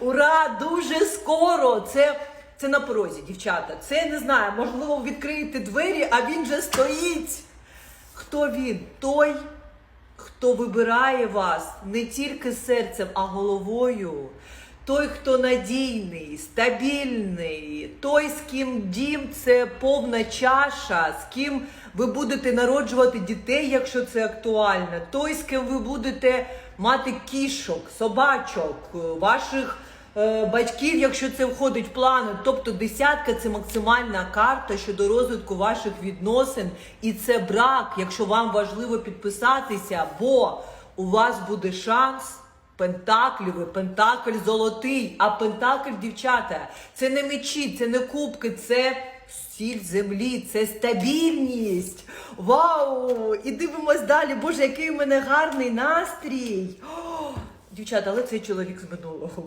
Ура! Дуже скоро! Це, це на порозі, дівчата. Це не знаю, можливо, відкриєте двері, а він же стоїть. Хто він? Той, хто вибирає вас не тільки серцем, а головою. Той, хто надійний, стабільний, той, з ким дім це повна чаша, з ким ви будете народжувати дітей, якщо це актуально, той, з ким ви будете мати кішок, собачок, ваших е, батьків, якщо це входить в плани. Тобто десятка це максимальна карта щодо розвитку ваших відносин, і це брак, якщо вам важливо підписатися, бо у вас буде шанс. Пентаклівий, пентакль золотий, а пентакль, дівчата, це не мечі, це не кубки, це стіль землі, це стабільність. Вау! І дивимось далі. Боже, який у мене гарний настрій. О, дівчата, але цей чоловік з минулого.